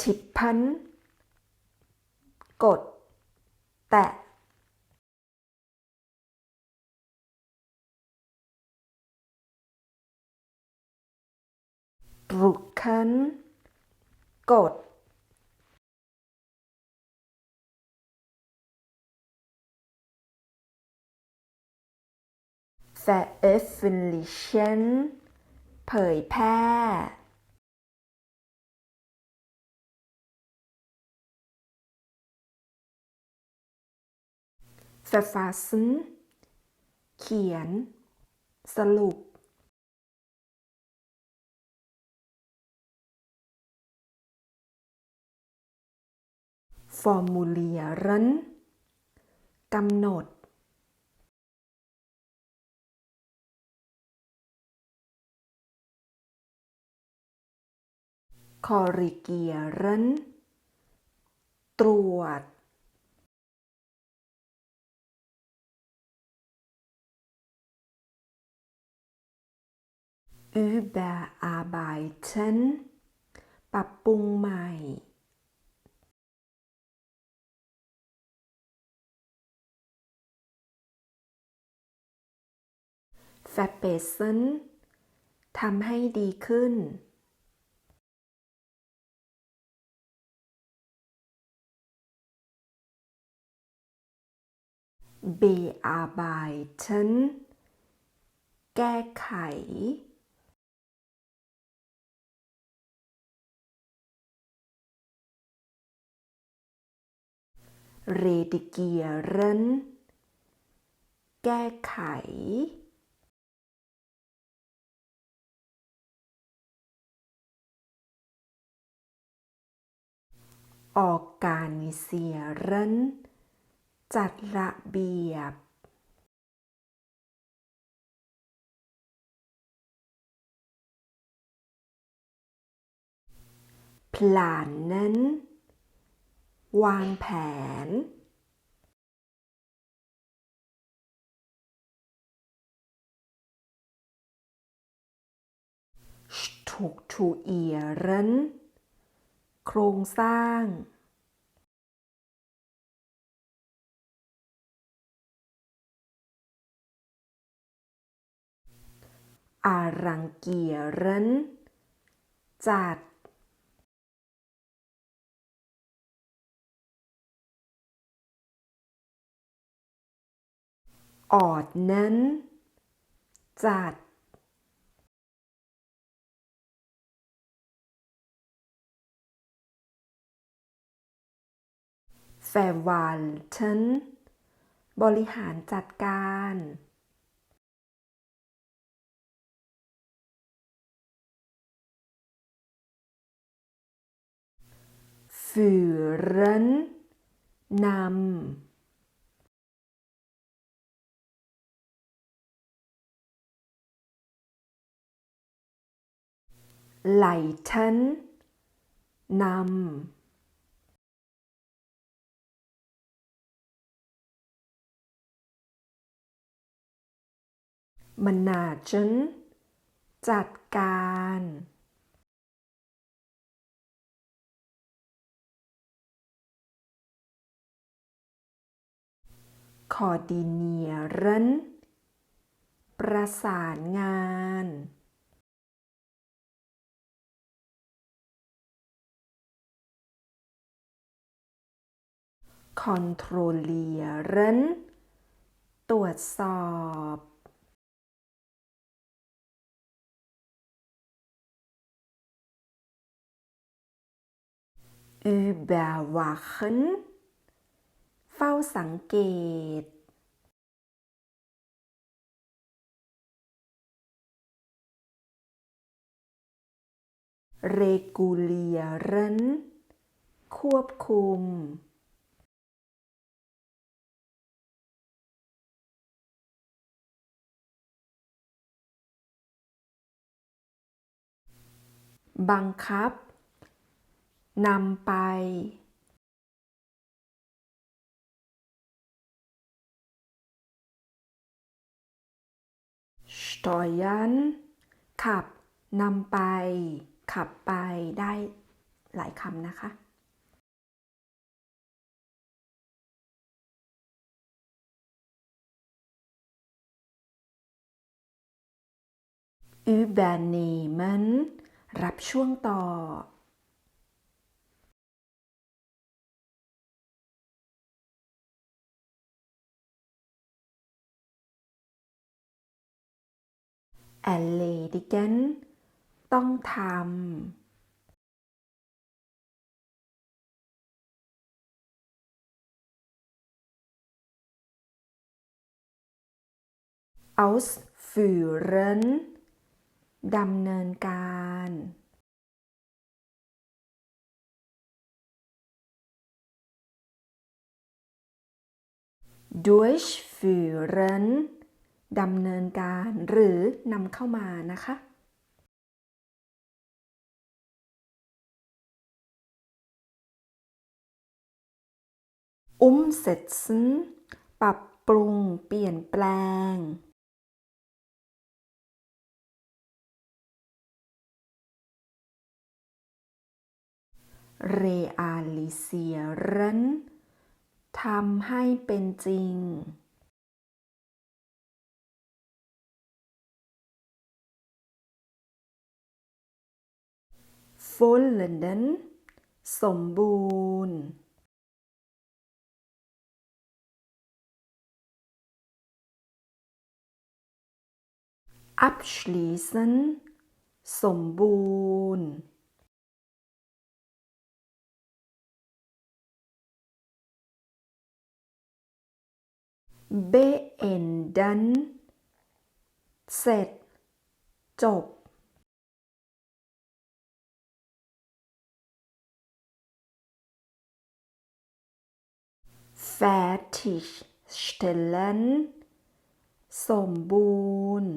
ทิปพันกด แตะดรุกคันกด veröffentlichen เผยแพร่ verfassen เขียน สรุป formulieren กำหนด korrigieren ตรวจ überarbeiten ปรับปรุงใหม่ verbessern ทำให้ดีขึ้น bearbeiten แก้ไข redigieren แก้ไข organisieren จัดระเบียบ planen วางแผนถูกถูเอียรันโครงสร้าง อารังเกียรันจัด อดนั้นจัดแฟวันเทนบริหารจัดการฝือเนนำ นนำมันนาจันจัดการคอดิเนียรันประสานงาน kontrollieren ตรวจสอบ überwachen เฝ้าสังเกต regulieren ควบคุม บังคับนำไป steuern ขับนำไป ขับไปได้หลายคำนะคะ übernehmen รับช่วงต่อ erledigen ต้องทำ ausführen ดำเนินการ durchführen ดำเนินการหรือนำเข้ามานะคะ umsetzen ปรับปรุง เปลี่ยนแปลง realisieren ทำให้เป็นจริง vollenden สมบูรณ์ abschließen สมบูรณ์ beenden เสร็จ จบ fertigstellen สมบูรณ์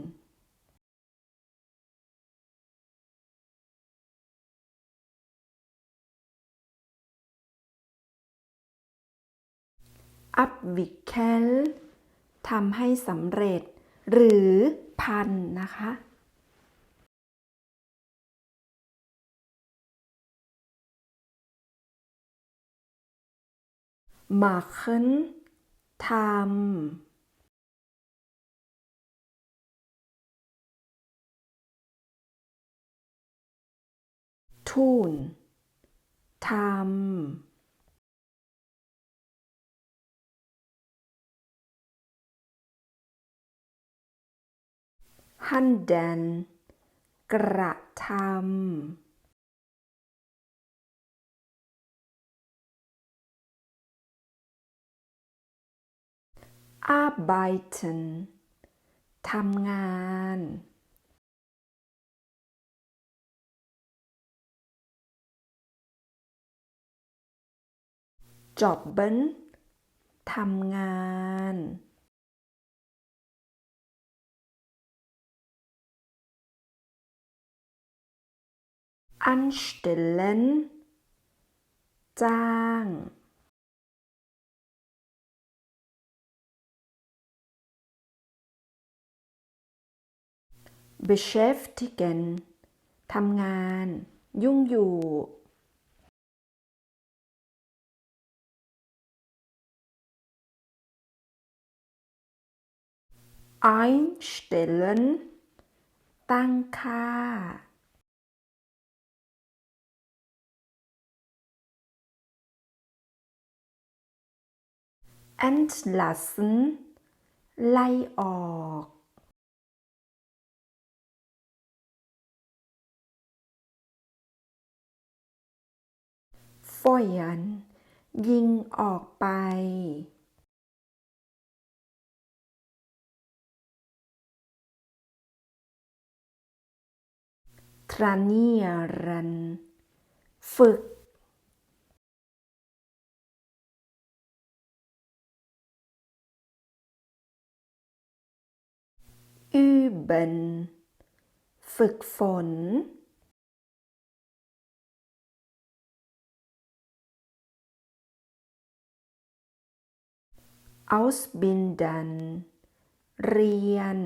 abwickel ทำให้สำเร็จ หรือพันนะคะ machen ทำ tun ทำ handeln กระทำ arbeiten ทำงาน jobben ทำงาน anstellen จ้าง beschäftigen ทำงาน ยุ่งอยู่ einstellen ตั้งค่า entlassen ไล่ออก feuern ยิงออกไป trainieren ฝึก üben ฝึกฝน ausbilden เรียน